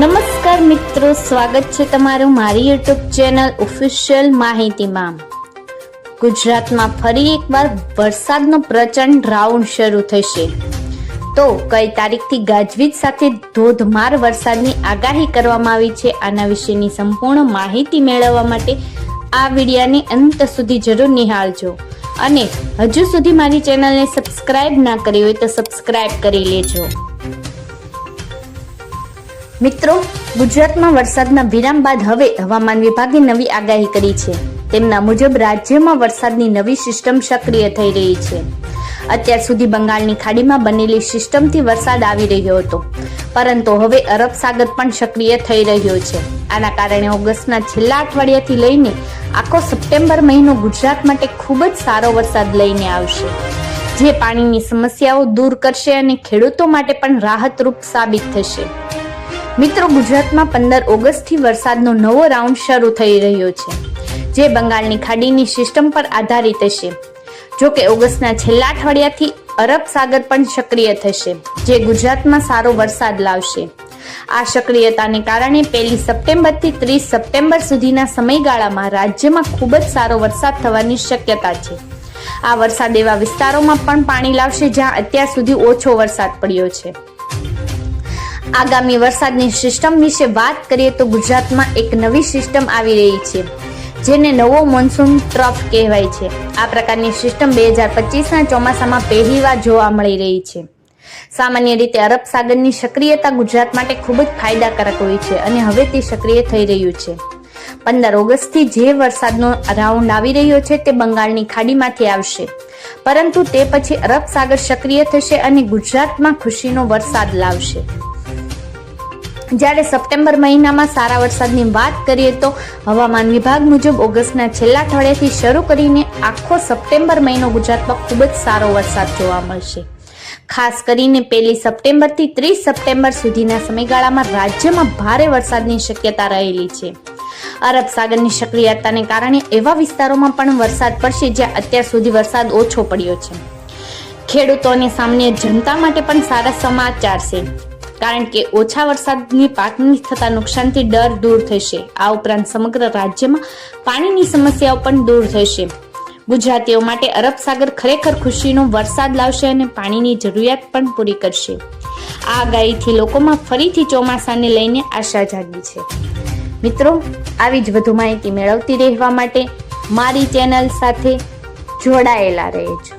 નમસ્કાર મિત્રો, સ્વાગત છે તમારું મારી યુટ્યુબ ચેનલ ઓફિશિયલ માહિતીમાં. ગુજરાતમાં ફરી એકવાર વરસાદનો પ્રચંડ રાઉન્ડ શરૂ થશે. તો કઈ તારીખથી ગાજવીજ સાથે ધોધમાર વરસાદની આગાહી કરવામાં આવી છે, આના વિશેની સંપૂર્ણ માહિતી મેળવવા માટે આ વિડિયાને અંત સુધી જરૂર નિહાળજો. અને હજુ સુધી મારી ચેનલને સબસ્ક્રાઇબ ના કરી હોય તો સબસ્ક્રાઇબ કરી લેજો. મિત્રો, ગુજરાતમાં વરસાદના વિરામ બાદ હવે હવામાન વિભાગે નવી આગાહી કરી છે. તેમના મુજબ રાજ્યમાં વરસાદની નવી સિસ્ટમ સક્રિય થઈ રહી છે. અત્યાર સુધી બંગાળની ખાડીમાં બનેલી સિસ્ટમથી વરસાદ આવી રહ્યો હતો. પરંતુ હવે અરબ સાગર પણ સક્રિય થઈ રહ્યો છે. આના કારણે ઓગસ્ટના છેલ્લા અઠવાડિયાથી લઈને આખો સપ્ટેમ્બર મહિનો ગુજરાત માટે ખૂબ જ સારો વરસાદ લઈને આવશે. જે પાણીની સમસ્યાઓ દૂર કરશે અને ખેડૂતો માટે પણ રાહતરૂપ સાબિત થશે. મિત્રો, ગુજરાતમાં પંદર ઓગસ્ટથી વરસાદનો નવો રાઉન્ડ શરૂ થઈ રહ્યો છે, જે બંગાળની ખાડીની સિસ્ટમ પર આધારિત હશે. જો કે ઓગસ્ટના છેલ્લા અઠવાડિયાથી અરબ સાગર પણ સક્રિય થશે, જે ગુજરાતમાં સારો વરસાદ લાવશે. આ સક્રિયતાને કારણે પહેલી સપ્ટેમ્બરથી ત્રીસ સપ્ટેમ્બર સુધીના સમયગાળામાં રાજ્યમાં ખૂબ જ સારો વરસાદ થવાની શક્યતા છે. આ વરસાદ એવા વિસ્તારોમાં પણ પાણી લાવશે જ્યાં અત્યાર સુધી ઓછો વરસાદ પડ્યો છે. આગામી વરસાદની સિસ્ટમ વિશે વાત કરીએ તો ગુજરાતમાં એક નવી સિસ્ટમ આવી રહી છે, જેને નવો મોન્સૂન ટ્રફ કહેવાય છે. આ પ્રકારની સિસ્ટમ બે હજાર પચીસના ચોમાસામાં પહેલીવાર જોવા મળી રહી છે. સામાન્ય રીતે અરબ સાગરની સક્રિયતા ગુજરાત માટે ખૂબ જ ફાયદાકારક હોય છે અને હવે તે સક્રિય થઈ રહ્યું છે. પંદર ઓગસ્ટથી જે વરસાદનો રાઉન્ડ આવી રહ્યો છે તે બંગાળની ખાડીમાંથી આવશે. પરંતુ તે પછી અરબ સાગર સક્રિય થશે અને ગુજરાતમાં ખુશીનો વરસાદ લાવશે. જ્યારે સપ્ટેમ્બર મહિનામાં સારા વરસાદની વાત કરીએ તો હવામાન વિભાગ મુજબ ઓગસ્ટના છેલ્લા અઠવાડિયાથી શરૂ કરીને આખો સપ્ટેમ્બર મહિનો ગુજરાતમાં ખૂબ જ સારો વરસાદ જોવા મળશે. ખાસ કરીને પહેલી સપ્ટેમ્બરથી ત્રીસ સપ્ટેમ્બર સુધીના સમયગાળામાં રાજ્યમાં ભારે વરસાદની શક્યતા રહેલી છે. અરબ સાગરની સક્રિયતાને કારણે એવા વિસ્તારોમાં પણ વરસાદ પડશે જ્યાં અત્યાર સુધી વરસાદ ઓછો પડ્યો છે. ખેડૂતો અને સામાન્ય જનતા માટે પણ સારા સમાચાર છે. કારણ કે ઓછા વરસાદની પાકની થતા નુકસાનથી ડર દૂર થશે. આ ઉપરાંત સમગ્ર રાજ્યમાં પાણીની સમસ્યાઓ પણ દૂર થશે. ગુજરાતીઓ માટે અરબ સાગર ખરેખર ખુશીનો વરસાદ લાવશે અને પાણીની જરૂરિયાત પણ પૂરી કરશે. આ આગાહીથી લોકોમાં ફરીથી ચોમાસાને લઈને આશા જાગી છે. મિત્રો, આવી જ વધુ માહિતી મેળવતી રહેવા માટે મારી ચેનલ સાથે જોડાયેલા રહેજો.